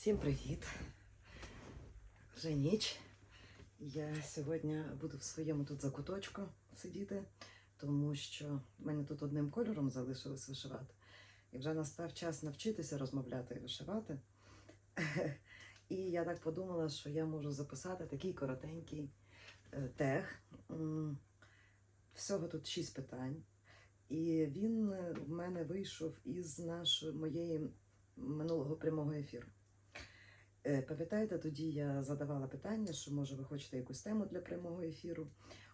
Всім привіт! Вже ніч. Я сьогодні буду в своєму тут закуточку сидіти, тому що в мене тут одним кольором залишилось вишивати. І вже настав час навчитися розмовляти і вишивати. І я так подумала, що я можу записати такий коротенький е, тег. Всього тут шість питань. І він е, в мене вийшов із нашої моєї минулого прямого ефіру. Е, Пам'ятаєте, тоді я задавала питання, що може ви хочете якусь тему для прямого ефіру.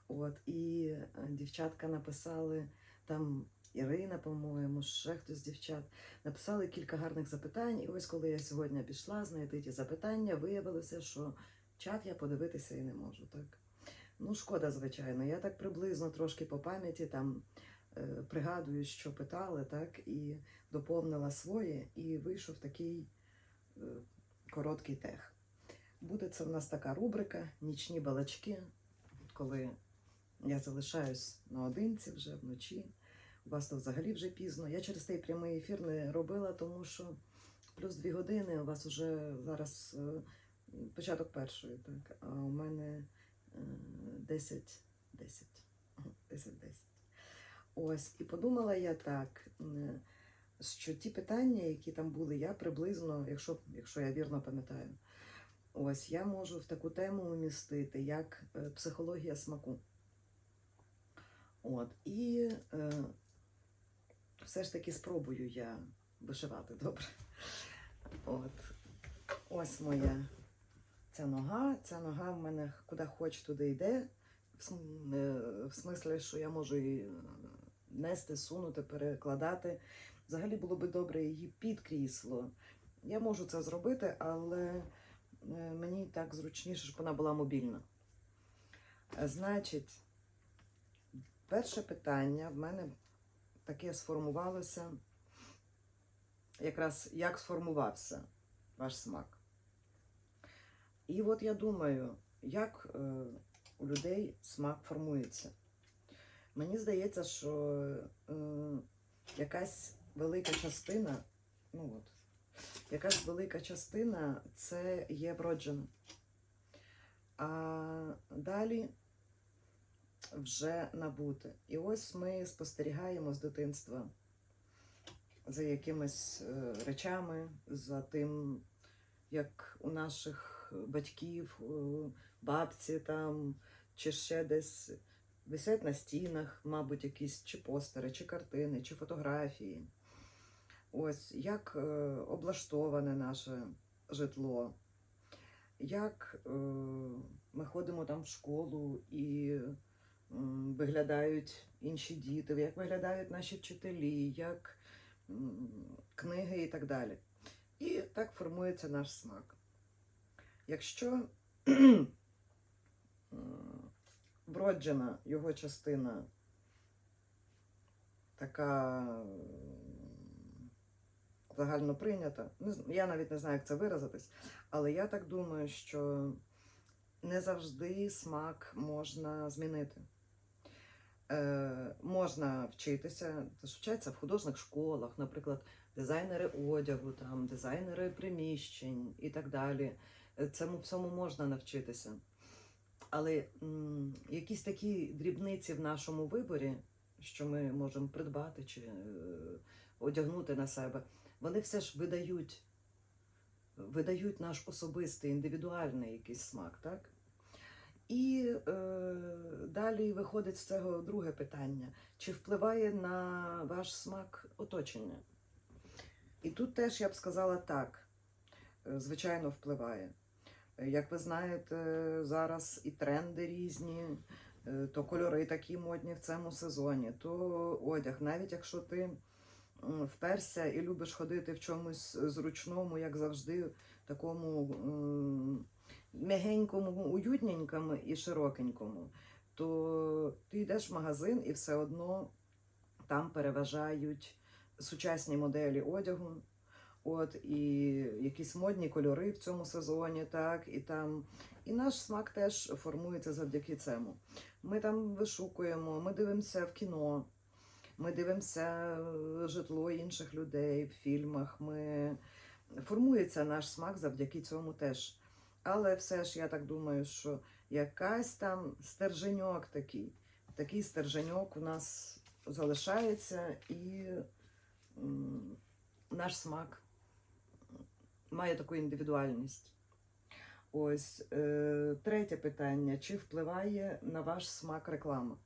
От, і е, дівчатка написали там Ірина, по-моєму, ще хтось з дівчат, написали кілька гарних запитань. І ось коли я сьогодні пішла знайти ті запитання, виявилося, що чат я подивитися і не можу. Так? Ну, шкода, звичайно. Я так приблизно трошки по пам'яті там е, пригадую, що питали, так, і доповнила своє, і вийшов такий. Е, короткий тег. Буде це в нас така рубрика Нічні балачки, коли я залишаюсь наодинці вже вночі. У вас то взагалі вже пізно. Я через той прямий ефір не робила, тому що плюс дві години у вас вже зараз е, початок першої, так, а у мене е, 10, 10, 10, 10. Ось, і подумала я так. Що ті питання, які там були, я приблизно, якщо, якщо я вірно пам'ятаю, ось я можу в таку тему умістити, як е, психологія смаку. От, і е, все ж таки спробую я вишивати добре. От. Ось моя ця нога. Ця нога в мене куди хоч туди йде. В, е, смислі, що я можу її е, нести, сунути, перекладати. Взагалі було би добре її під крісло. Я можу це зробити, але е, мені так зручніше, щоб вона була мобільна. Е, Значить, перше питання в мене таке сформувалося, якраз як сформувався ваш смак. І от я думаю, як е, у людей смак формується. Мені здається, що якась велика частина, ну от, якась велика частина це є вроджена. А далі вже набути. І ось ми спостерігаємо з дитинства за якимись е, речами, за тим, як у наших батьків, бабці там, чи ще десь висять на стінах, мабуть, якісь чи постери, чи картини, чи фотографії. Ось як е, облаштоване наше житло, як е, ми ходимо там в школу і виглядають інші діти, як виглядають наші вчителі, як книги і так далі. І так формується наш смак. Якщо вроджена його частина така загально прийнята. Я навіть не знаю, як це виразитись, але я так думаю, що не завжди смак можна змінити. Е, можна вчитися, вчаться в художніх школах, наприклад, дизайнери одягу, там, дизайнери приміщень і так далі. Е, Цьому всьому можна навчитися. Але м, якісь такі дрібниці в нашому виборі, що ми можемо придбати чи е, одягнути на себе, вони все ж видають, видають наш особистий, індивідуальний якийсь смак, так? І е, далі виходить з цього друге питання: чи впливає на ваш смак оточення? І тут теж я б сказала так, е, звичайно, впливає. Е, Як ви знаєте, зараз і тренди різні, е, то кольори такі модні в цьому сезоні, то одяг. Навіть якщо ти вперся і любиш ходити в чомусь зручному, як завжди, такому м'ягенькому, уютненькому і широкенькому, то ти йдеш в магазин і все одно там переважають сучасні моделі одягу. От і якісь модні кольори в цьому сезоні, так, і там. І наш смак теж формується завдяки цьому. Ми там вишукуємо, ми дивимося в кіно, ми дивимося е, житло інших людей в фільмах. Ми формується наш смак завдяки цьому теж. Але все ж я так думаю, що якась там стерженьок такий, такий стерженьок у нас залишається, і наш смак має таку індивідуальність. Ось е, третє питання: чи впливає на ваш смак реклама?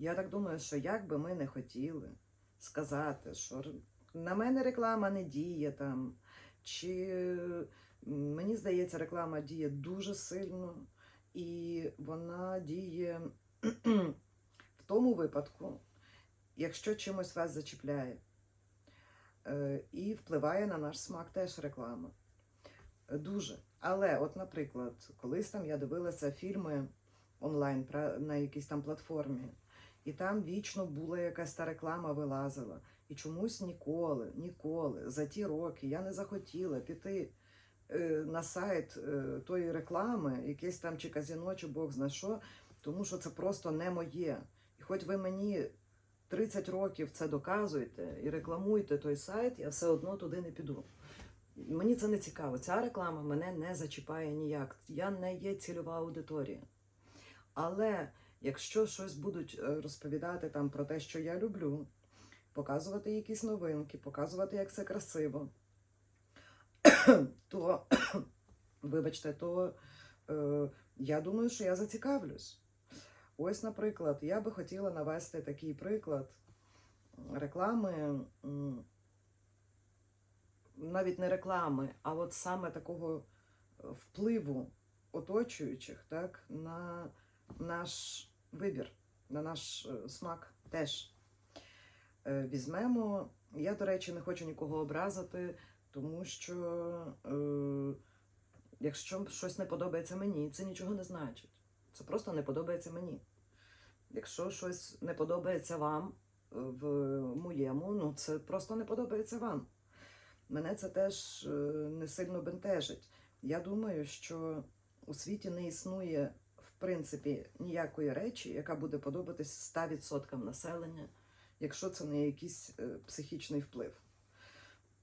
Я так думаю, що як би ми не хотіли сказати, що на мене реклама не діє там, чи мені здається, реклама діє дуже сильно, і вона діє в тому випадку, якщо чимось вас зачіпляє. Е, І впливає на наш смак теж реклама. Дуже. Але, от, наприклад, колись там я дивилася фільми онлайн на якійсь там платформі, і там вічно була якась та реклама вилазила. І чомусь ніколи, ніколи за ті роки я не захотіла піти е, на сайт е, тої реклами, якесь там чи казіно, чи Бог зна що, тому що це просто не моє. І хоч ви мені 30 років це доказуєте і рекламуєте той сайт, я все одно туди не піду. Мені це не цікаво. Ця реклама мене не зачіпає ніяк. Я не є цільова аудиторія. Але якщо щось будуть е, розповідати там про те, що я люблю, показувати якісь новинки, показувати, як це красиво, то, вибачте, то е, я думаю, що я зацікавлюсь. Ось, наприклад, я би хотіла навести такий приклад реклами, навіть не реклами, а от саме такого е, впливу оточуючих так, на наш вибір, на наш е, смак теж. Е, Візьмемо, я, до речі, не хочу нікого образити, тому що е, якщо щось не подобається мені, це нічого не значить. Це просто не подобається мені. Якщо щось не подобається вам е, в моєму, ну це просто не подобається вам. Мене це теж не сильно бентежить. Я думаю, що у світі не існує, принципі, ніякої речі, яка буде подобатись 100% населення, якщо це не якийсь е, психічний вплив.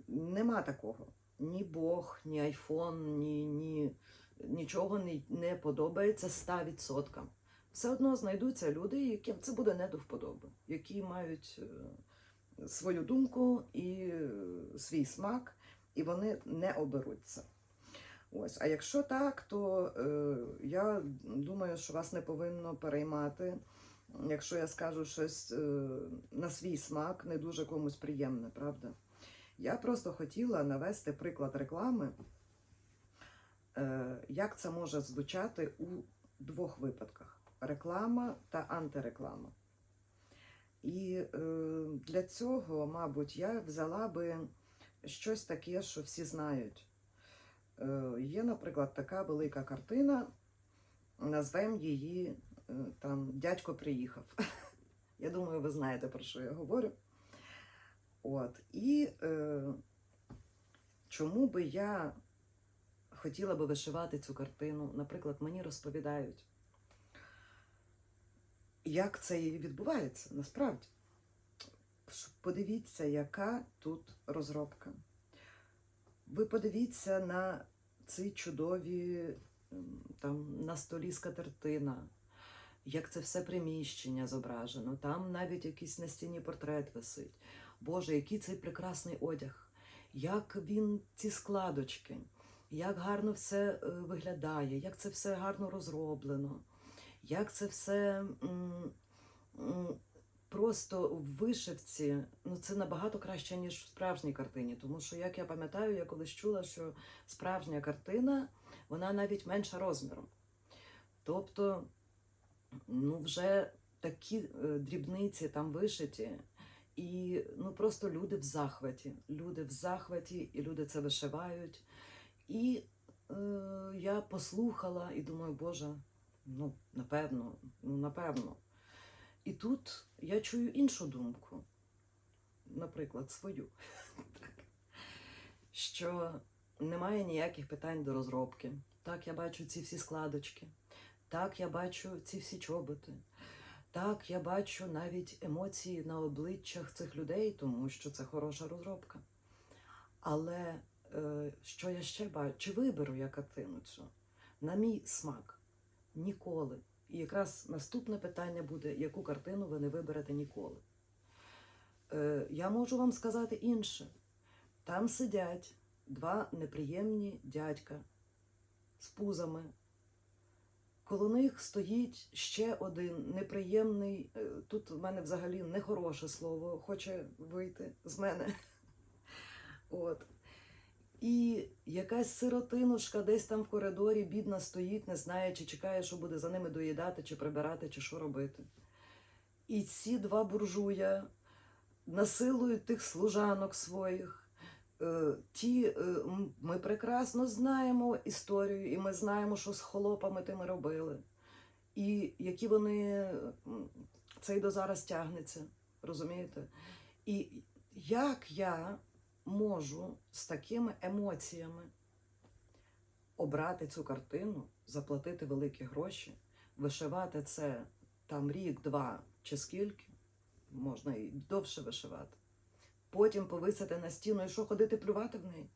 Нема такого. Ні Бог, ні айфон, ні, ні, нічого не, не подобається 100%. Все одно знайдуться люди, яким це буде не до вподоби, які мають е, свою думку і е, свій смак, і вони не оберуться. Ось, а якщо так, то е, я думаю, що вас не повинно переймати, якщо я скажу щось е, на свій смак, не дуже комусь приємне, правда? Я просто хотіла навести приклад реклами, е, як це може звучати у двох випадках: реклама та антиреклама. І е, для цього, мабуть, я взяла би щось таке, що всі знають. Е, є, наприклад, така велика картина, назвемо її е, там Дядько приїхав. Я думаю, ви знаєте, про що я говорю. От. І е, чому би я хотіла би вишивати цю картину? Наприклад, мені розповідають, як це відбувається насправді. Подивіться, яка тут розробка. Ви подивіться на ці чудові там на столі скатертина, як це все приміщення зображено. Там навіть якийсь на стіні портрет висить. Боже, який цей прекрасний одяг, як він ці складочки, як гарно все е, виглядає, як це все гарно розроблено, як це все м, м, просто в вишивці. Ну це набагато краще, ніж в справжній картині. Тому що, як я пам'ятаю, я колись чула, що справжня картина вона навіть менша розміром. Тобто, ну вже такі е, дрібниці там вишиті. І ну просто люди в захваті. Люди в захваті, і люди це вишивають. І е, я послухала і думаю, Боже, ну напевно, ну напевно. І тут я чую іншу думку, наприклад, свою, що немає ніяких питань до розробки. Так, я бачу ці всі складочки. Так, я бачу ці всі чоботи. Так, я бачу навіть емоції на обличчях цих людей, тому що це хороша розробка. Але е, що я ще бачу? Чи виберу я картину цю? На мій смак. Ніколи. І якраз наступне питання буде, яку картину ви не виберете ніколи. Е, я можу вам сказати інше. Там сидять два неприємні дядька з пузами. Коло них стоїть ще один неприємний, е, тут в мене взагалі нехороше слово, хоче вийти з мене. От. І якась сиротинушка десь там в коридорі бідна стоїть, не знає, чи чекає, що буде за ними доїдати, чи прибирати, чи що робити. І ці два буржуя насилують тих служанок своїх. Е, Ті, е, ми прекрасно знаємо історію, і ми знаємо, що з холопами тими робили. І які вони це й до зараз тягнеться, розумієте? І як я можу з такими емоціями обрати цю картину, заплатити великі гроші, вишивати це там рік, два чи скільки, можна і довше вишивати. Потім повисити на стіну і що ходити плювати в неї.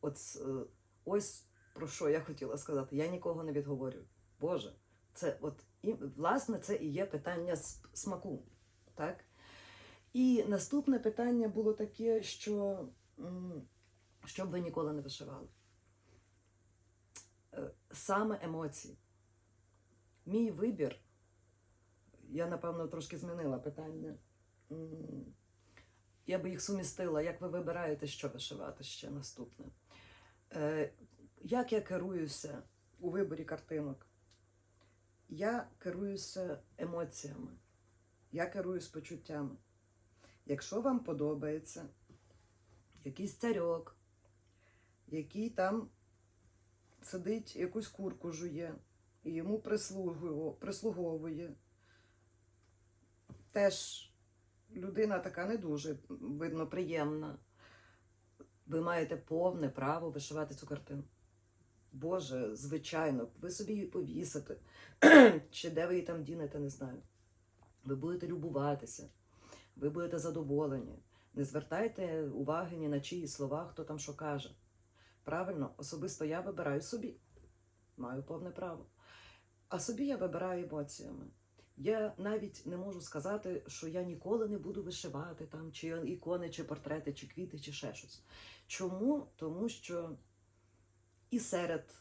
От е, ось про що я хотіла сказати. Я нікого не відговорюю. Боже, це от і власне це і є питання смаку. Так? І наступне питання було таке, що м, що б ви ніколи не вишивали. Е, Саме емоції. Мій вибір, я напевно трошки змінила питання. Я би їх сумістила, як ви вибираєте, що вишивати ще наступне. Е, Як я керуюся у виборі картинок? Я керуюся емоціями, я керуюсь почуттями. Якщо вам подобається якийсь царьок, який там сидить, якусь курку жує, і йому прислуговує, теж людина така не дуже, видно, приємна. Ви маєте повне право вишивати цю картину. Боже, звичайно, ви собі її повісите, чи де ви її там дінете, не знаю. Ви будете любуватися, ви будете задоволені. Не звертайте уваги ні на чиї слова, хто там що каже. Правильно, особисто я вибираю собі. Маю повне право. А собі я вибираю емоціями. Я навіть не можу сказати, що я ніколи не буду вишивати там, чи ікони, чи портрети, чи квіти, чи ще щось. Чому? Тому що і серед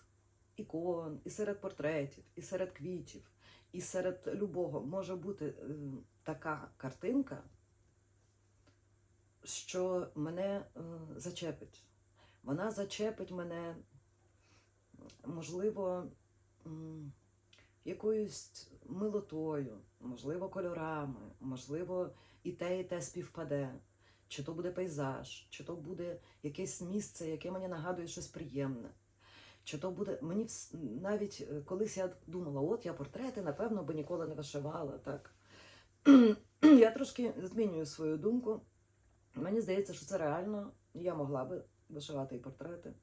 ікон, і серед портретів, і серед квітів, і серед любого може бути е, така картинка, що мене е, зачепить. Вона зачепить мене, можливо, якоюсь милотою, можливо, кольорами, можливо, і те, і те співпаде. Чи то буде пейзаж, чи то буде якесь місце, яке мені нагадує щось приємне. Чи то буде мені навіть е, колись я думала, от я портрети, напевно, би ніколи не вишивала. Так я трошки змінюю свою думку. Мені здається, що це реально. Я могла би вишивати і портрети.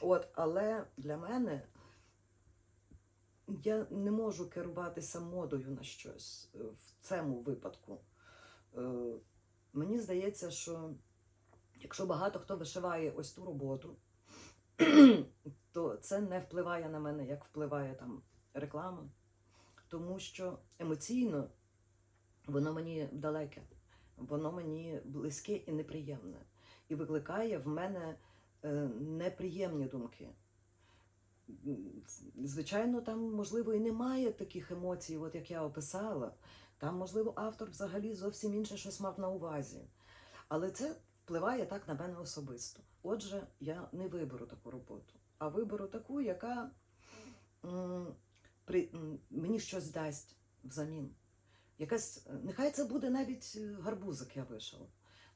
От, але для мене я не можу керуватися модою на щось е, в цьому випадку. Е, Мені здається, що якщо багато хто вишиває ось ту роботу, то це не впливає на мене, як впливає там реклама, тому що емоційно воно мені далеке, воно мені близьке і неприємне, і викликає в мене е, неприємні думки. Звичайно, там, можливо, і немає таких емоцій, от як я описала. Там, можливо, автор взагалі зовсім інше щось мав на увазі. Але це впливає так на мене особисто. Отже, я не виберу таку роботу, а виберу таку, яка м, при, м, мені щось дасть взамін. Якась, нехай це буде навіть е, гарбузик, я вишила.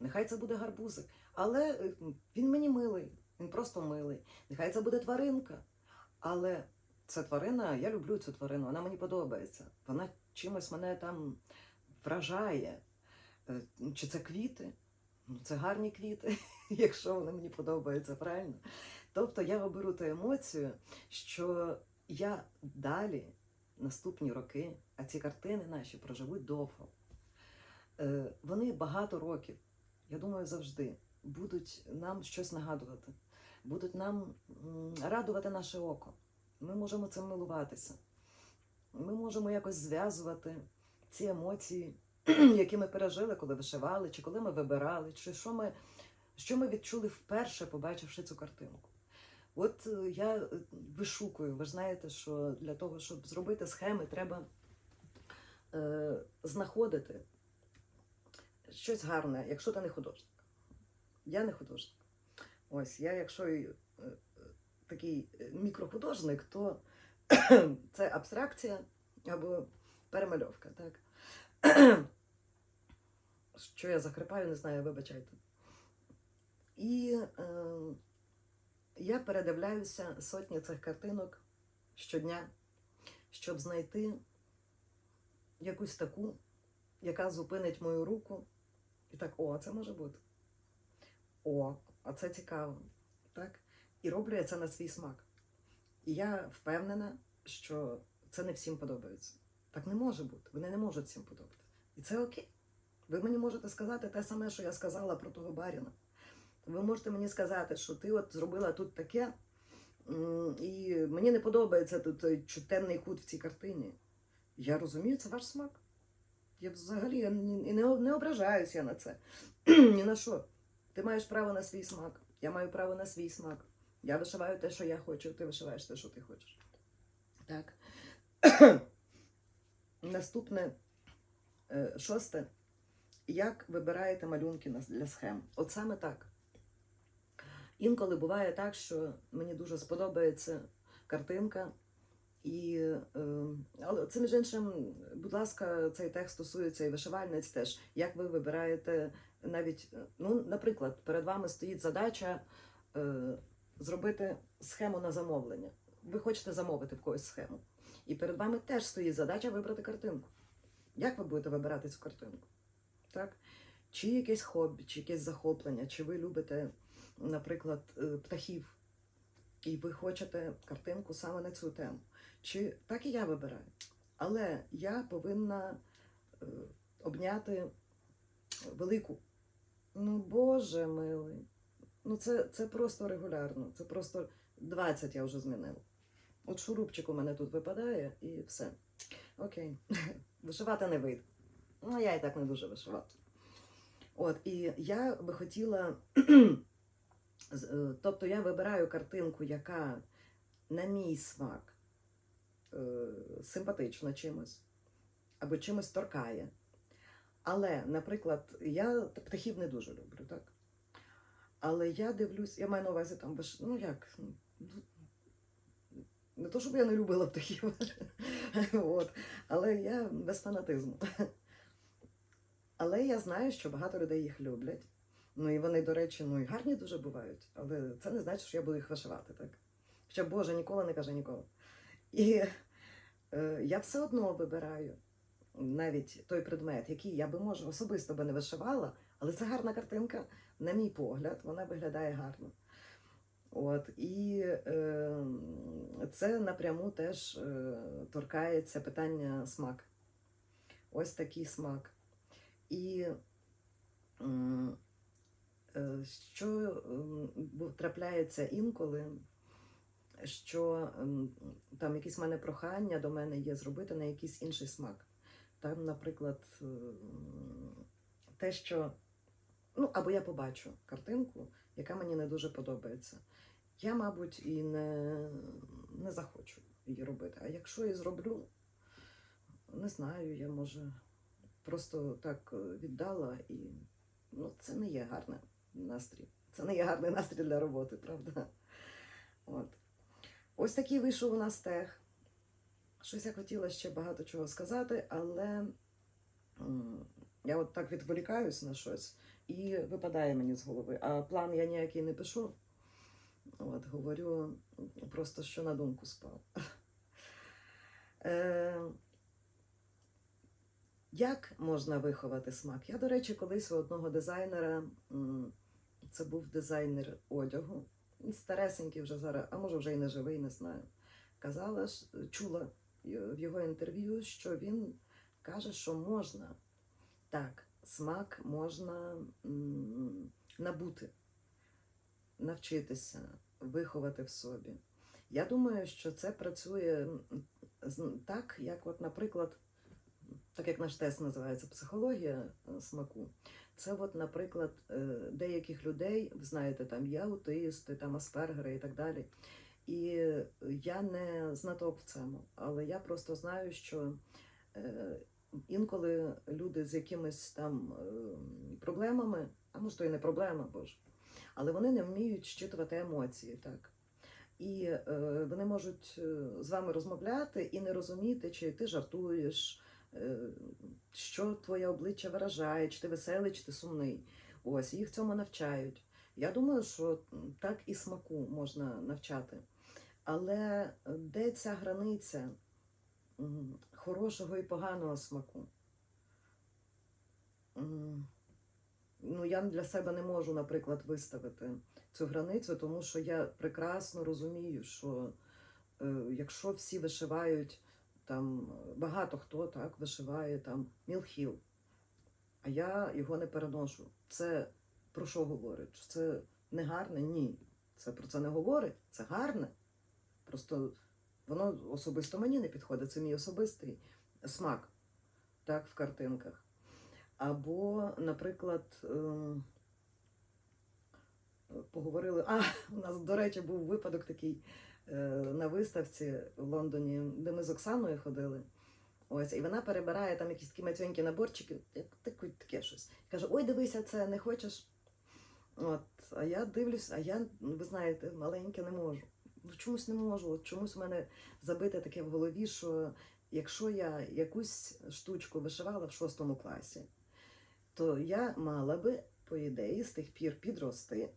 Нехай це буде гарбузик. Але е, він мені милий, він просто милий. Нехай це буде тваринка. Але ця тварина, я люблю цю тварину, вона мені подобається. Вона чимось мене там вражає. Е, Чи це квіти? Ну, це гарні квіти, якщо вони мені подобаються, правильно? Тобто я оберу ту емоцію, що я далі, наступні роки, а ці картини наші проживуть довго. Е, Вони багато років. я думаю, завжди будуть нам щось нагадувати, будуть нам радувати наше око. Ми можемо цим милуватися. Ми можемо якось зв'язувати ці емоції, які ми пережили, коли вишивали, чи коли ми вибирали, чи що ми, що ми відчули вперше, побачивши цю картинку. От е, я е, вишукую, ви знаєте, що для того, щоб зробити схеми, треба е, знаходити щось гарне, якщо ти не художник. Я не художник. Ось, я, якщо е, такий е, мікрохудожник, то це абстракція або перемальовка. Так? Що я закрипаю, не знаю, вибачайте. І е, я передивляюся сотні цих картинок щодня, щоб знайти якусь таку, яка зупинить мою руку. І так, о, це може бути. О, а це цікаво. Так? І роблю я це на свій смак. І я впевнена, що це не всім подобається. Так не може бути. Вони не можуть всім подобати. І це окей. Ви мені можете сказати те саме, що я сказала про того баріна. Ви можете мені сказати, що ти от зробила тут таке, і мені не подобається тут той темний кут в цій картині. Я розумію, це ваш смак. Я взагалі я не, не ображаюся на це. Ні на що. Ти маєш право на свій смак. Я маю право на свій смак. Я вишиваю те, що я хочу, ти вишиваєш те, що ти хочеш. Так. Наступне е, шосте. Як вибираєте малюнки для схем? От саме так. Інколи буває так, що мені дуже сподобається картинка. І, е, але це між іншим, будь ласка, цей текст стосується і вишивальниць теж. Як ви вибираєте навіть, ну, наприклад, перед вами стоїть задача е, зробити схему на замовлення. Ви хочете замовити в когось схему. І перед вами теж стоїть задача вибрати картинку. Як ви будете вибирати цю картинку? Так? Чи якесь хобі, чи якесь захоплення, чи ви любите, наприклад, е, птахів, і ви хочете картинку саме на цю тему. Чи так і я вибираю. Але я повинна е, обняти велику. Ну, Боже милий. Ну, це, це просто регулярно. Це просто 20 я вже змінила. От шурупчик у мене тут випадає і все. Окей. Вишивати не вийде. Ну, я і так не дуже вишивати. От, і я би хотіла. Е, Тобто я вибираю картинку, яка на мій смак е, симпатична чимось, або чимось торкає. Але, наприклад, я птахів не дуже люблю, так? Але я дивлюсь, я маю на увазі там, ну як, ну, не то, щоб я не любила птахів, От. але я без фанатизму. Але я знаю, що багато людей їх люблять. Ну і вони, до речі, ну і гарні дуже бувають, але це не значить, що я буду їх вишивати, так? Що Боже ніколи не каже ніколи. І е, я все одно вибираю навіть той предмет, який я би може особисто би не вишивала, але це гарна картинка, на мій погляд, вона виглядає гарно. От, і е, це напряму теж е, торкається питання смак. Ось такий смак. І що трапляється інколи, що там якісь в мене прохання до мене є зробити на якийсь інший смак. Там, наприклад, те, що. Ну, або я побачу картинку, яка мені не дуже подобається. Я, мабуть, і не, не захочу її робити. А якщо і зроблю, не знаю, я може просто так е, віддала і ну, це не є гарний настрій. Це не є гарний настрій для роботи, правда? От. Ось такий вийшов у нас тех. Щось я хотіла ще багато чого сказати, але я от так відволікаюсь на щось і випадає мені з голови. А план я ніякий не пишу. От, говорю просто, що на думку спав. Е, як можна виховати смак? Я, до речі, колись у одного дизайнера, це був дизайнер одягу, старесенький вже зараз, а може вже і не живий, не знаю. Казала, чула в його інтерв'ю, що він каже, що можна так смак можна набути, навчитися, виховати в собі. Я думаю, що це працює так, як, от, наприклад, так як наш тест називається психологія е, смаку. Це, от, наприклад, е, деяких людей, ви знаєте, там є аутисти, там аспергери і так далі. І я не знаток в цьому, але я просто знаю, що е, інколи люди з якимись там проблемами, а може то і не проблема, боже, але вони не вміють щитувати емоції, так. І е, вони можуть з вами розмовляти і не розуміти, чи ти жартуєш, що твоє обличчя виражає, чи ти веселий, чи ти сумний. Ось їх цьому навчають. Я думаю, що так і смаку можна навчати. Але де ця границя хорошого і поганого смаку? Ну, я для себе не можу, наприклад, виставити цю границю, тому що я прекрасно розумію, що е, якщо всі вишивають там багато хто так вишиває там мілхіл, а я його не переношу. Це про що говорить? Це не гарне? Ні. Це про це не говорить. Це гарне. Просто воно особисто мені не підходить. Це мій особистий смак так, в картинках. Або, наприклад, ем, поговорили. А, у нас, до речі, був випадок такий е, на виставці в Лондоні, де ми з Оксаною ходили. Ось, і вона перебирає там якісь такі мацьонькі наборчики, таке, таке щось. Каже: Ой, дивися, це не хочеш. От, а я дивлюсь, а я, ви знаєте, маленьке не можу. Ну, чомусь не можу. От чомусь у мене забите таке в голові, що якщо я якусь штучку вишивала в шостому класі, то я мала би, по ідеї, з тих пір підрости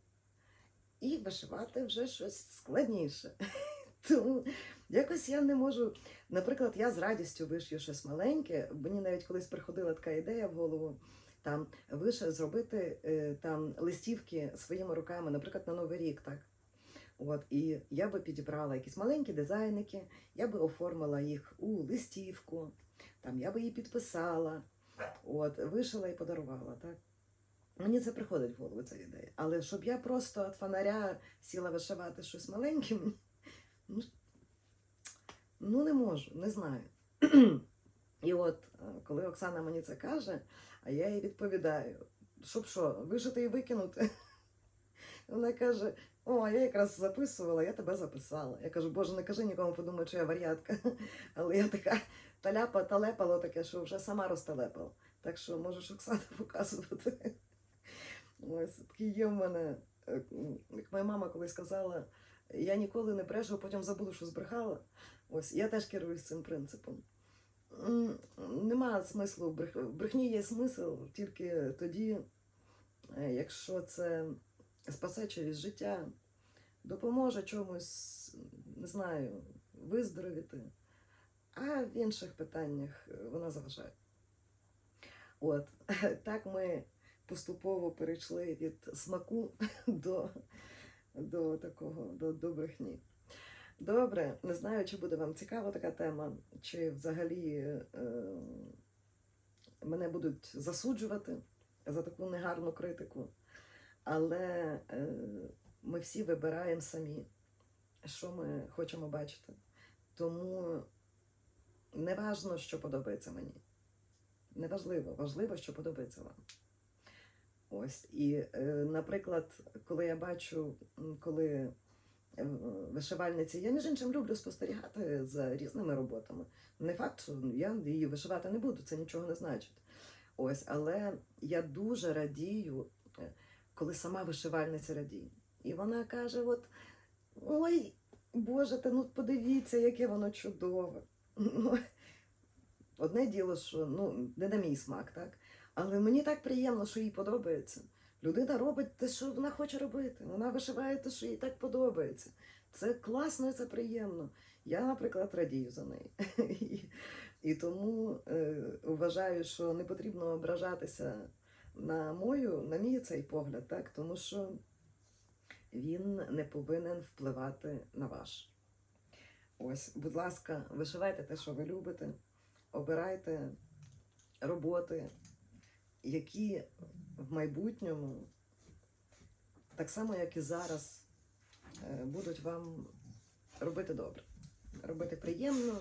і вишивати вже щось складніше. Тому якось я не можу. Наприклад, я з радістю вишью щось маленьке. Мені навіть колись приходила така ідея в голову. Там више зробити е, там листівки своїми руками, наприклад, на Новий рік, так. От, і я би підібрала якісь маленькі дизайники, я би оформила їх у листівку, там я би її підписала, от, вишила і подарувала. Так? Мені це приходить в голову ця ідея. Але щоб я просто від фонаря сіла вишивати щось маленьке, ну, ну не можу, не знаю. І от, е, коли Оксана мені це каже, а я їй відповідаю, щоб що, вишити і викинути. Вона каже: О, я якраз записувала, я тебе записала. Я кажу, Боже, не кажи нікому, подумаю, що я вар'ятка. Але я така таляпа, талепала таке, що вже сама розталепала. Так що можеш Оксана показувати. Ось такий є в мене, е, як моя мама колись казала, я ніколи не брешу, а потім забуду, що збрехала. Ось я теж керуюсь цим принципом. Нема смислу в брех... в брехні є смисл тільки тоді, е, якщо це спасе через життя, допоможе чомусь, не знаю, виздоровіти, а в інших питаннях е, вона заважає. От, так ми поступово перейшли від смаку до, до такого, до, до брехні. Добре, не знаю, чи буде вам цікава така тема, чи взагалі е, мене будуть засуджувати за таку негарну критику. Але е, ми всі вибираємо самі, що ми хочемо бачити. Тому не важно, що подобається мені. Неважливо, важливо, що подобається вам. Ось. І, е, наприклад, коли я бачу, коли е, вишивальниці, я між іншим люблю спостерігати за різними роботами. Не факт, що я її вишивати не буду, це нічого не значить. Ось, але я дуже радію, е, коли сама вишивальниця радіє. І вона каже: от ой, Боже, та ну подивіться, яке воно чудове. Ну, Одне діло, що ну, не на мій смак, так? Але мені так приємно, що їй подобається. Людина робить те, що вона хоче робити. Вона вишиває те, що їй так подобається. Це класно це приємно. Я, наприклад, радію за неї. І, і тому е, вважаю, що не потрібно ображатися на мою, на мій цей погляд, так? тому що він не повинен впливати на ваш. Ось, будь ласка, вишивайте те, що ви любите, обирайте роботи, які в майбутньому, так само як і зараз, е, будуть вам робити добре, робити приємно.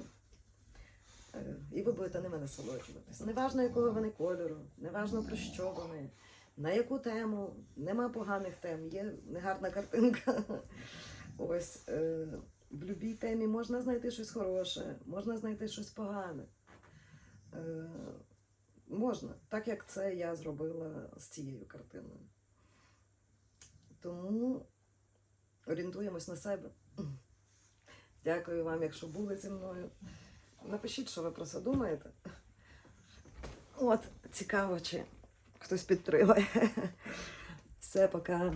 е, І ви будете ними насолоджуватись. Неважно, якого вони кольору, неважно про що вони, на яку тему, нема поганих тем, є негарна картинка. Ось е, в будь-якій темі можна знайти щось хороше, можна знайти щось погане. Можна, так як це я зробила з цією картиною. Тому орієнтуємось на себе. Дякую вам, якщо були зі мною. Напишіть, що ви про це думаєте. От, цікаво, чи хтось підтримає. Все, пока.